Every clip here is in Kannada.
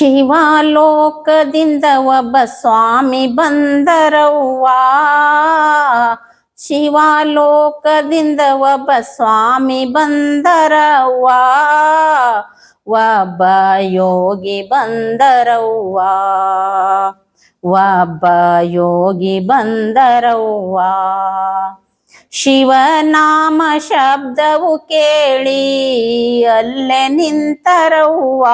ಶಿವಲೋಕದಿಂದ ಒಬ್ಬ ಸ್ವಾಮಿ ಬಂದರವ್ವ. ಶಿವಲೋಕದಿಂದ ಒಬ್ಬ ಸ್ವಾಮಿ ಬಂದರವ್ವ. ಒಬ್ಬ ಯೋಗಿ ಬಂದರವ್ವ. ಒಬ್ಬ ಯೋಗಿ ಬಂದರವ್ವ. ಶಿವನಾಮ ಶಬ್ದವು ಕೇಳಿ ಅಲ್ಲೇ ನಿಂತರವ್ವ.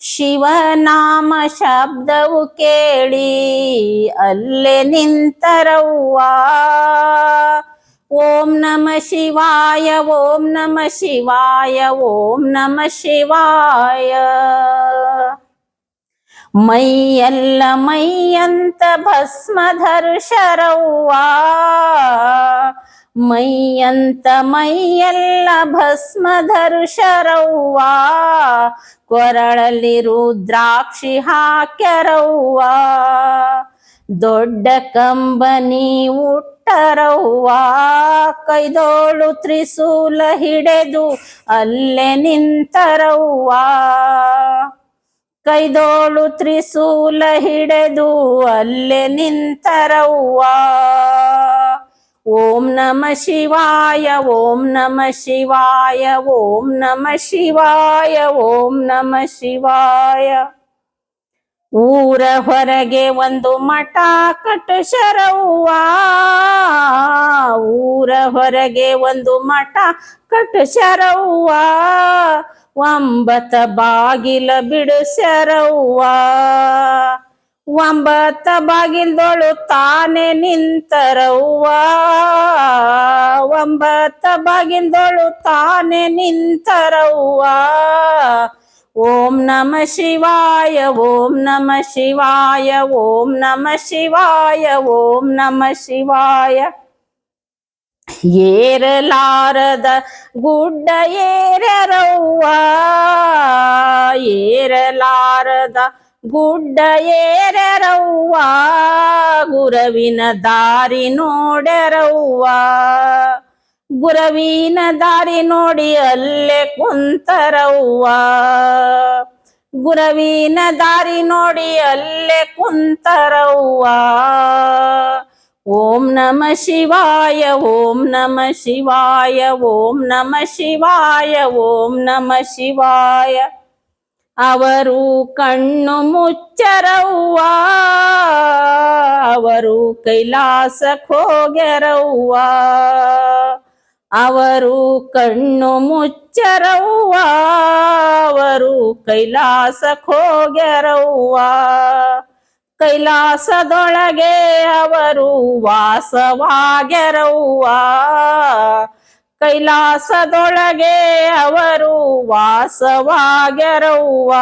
ಶಿವನಾಮ ಶಬ್ದವು ಕೇಳಿ ಅಲ್ಲೇ ನಿಂತರವ್ವ. ಓಂ ನಮ ಶಿವಾಯ, ಓಂ ನಮ ಶಿವಾಯ, ಓಂ ನಮ ಶಿವಾಯ. ಮೈಯೆಲ್ಲ ಮೈಯಂತ ಭಸ್ಮಧರ್ಷರವ್ವ. ಮೈಯಂತ ಮೈಯೆಲ್ಲ ಭಸ್ಮಧರ್ಷರವ್ವ. ಕೊರಳಲ್ಲಿ ರುದ್ರಾಕ್ಷಿ ಹಾಕ್ಯರವ್ವ. ದೊಡ್ಡ ಕಂಬನಿ ಉಟ್ಟರವ್ವ. ಕೈದೋಳು ತ್ರಿಶೂಲ ಹಿಡೆದು ಅಲ್ಲೇ ನಿಂತರವ್ವ. ಕೈದೋಳು ತ್ರಿಶೂಲ ಹಿಡೆದು ಅಲ್ಲೇ ನಿಂತರವ್ವ. ಓಂ ನಮ ಶಿವಾಯ, ಓಂ ನಮ ಶಿವಾಯ, ಓಂ ನಮ ಶಿವಾಯ, ಓಂ ನಮ ಶಿವಾಯ. ಊರ ಹೊರಗೆ ಒಂದು ಮಠ ಕಟ್ಟುಶರವ್ವ. ಊರ ಹೊರಗೆ ಒಂದು ಮಠ ಕಟ್ಟುಶರವ್ವ. ಒಂಬತ್ತ ಬಾಗಿಲ ಬಿಡುಸರವ್ವ ಒಂಬತ್ತ ಬಾಗಿಲ್ದೊಳು ತಾನೆ ನಿಂತರವ್ವ. ಒಂಬತ್ತ ಬಾಗಿಲ್ದೊಳು ತಾನೆ ನಿಂತರವ್ವ. ಓಂ ನಮ ಶಿವಾಯ ಓಂ ನಮ ಶಿವಾಯ ಓಂ ನಮ ಶಿವಾಯ ಓಂ ನಮ ಶಿವಾಯ ಏರಲಾರದ ಗುಡ್ಡ ಏರರವ್ವ ಏರಲಾರದ ಗುಡ್ಡ ಏರರವ್ವ ಗುರವಿನ ದಾರಿ ನೋಡರವ್ವ ಗುರವಿನ ದಾರಿ ನೋಡಿ ಅಲ್ಲೇ ಕುಂತರವ್ವ. ಗುರವೀನ ದಾರಿ ನೋಡಿ ಅಲ್ಲೇ ಕುಂತರವ್ವ. ಓಂ ನಮ ಶಿವಾಯ, ಓಂ ನಮ ಶಿವಾಯ, ಓಂ ನಮ ಶಿವಾಯ, ಓಂ ನಮ ಶಿವಾಯ. ಅವರು ಕಣ್ಣು ಮುಚ್ಚರವ್ವ, ಅವರು ಕೈಲಾಸಕ್ಕೆ ಹೋಗ್ಯರವ್ವ. ಅವರು ಕಣ್ಣು ಮುಚ್ಚರವ್ವ, ಅವರು ಕೈಲಾಸಕ್ಕೋಗ್ಯರವ್ವ ಕೈಲಾಸದೊಳಗೆ ಅವರು ವಾಸವಾಗ್ಯರವ್ವ ಕೈಲಾಸದೊಳಗೆ ಅವರು ವಾಸವಾಗ್ಯರವ್ವ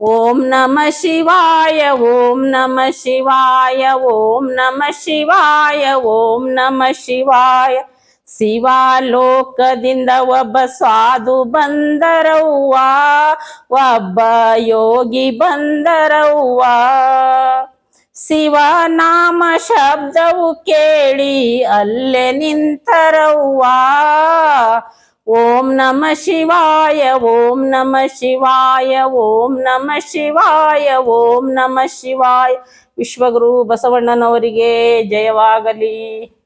ಓಂ ನಮ ಶಿವಾಯ, ಓಂ ನಮ ಶಿವಾಯ, ಓಂ ನಮ ಶಿವಾಯ, ಓಂ ನಮ ಶಿವಾಯ. ಶಿವಾಲೋಕದಿಂದ ಒಬ್ಬ ಸಾಧು ಬಂದರವ್ವ, ಒಬ್ಬ ಯೋಗಿ ಬಂದರವ್ವ. ಶಿವನಾಮ ಶಬ್ದವು ಕೇಳಿ ಅಲ್ಲೇ ನಿಂತರವ್ವ. ಓಂ ನಮ ಶಿವಾಯ, ಓಂ ನಮ ಶಿವಾಯ, ಓಂ ನಮ ಶಿವಾಯ, ಓಂ ನಮ ಶಿವಾಯ. ವಿಶ್ವಗುರು ಬಸವಣ್ಣನವರಿಗೆ ಜಯವಾಗಲಿ.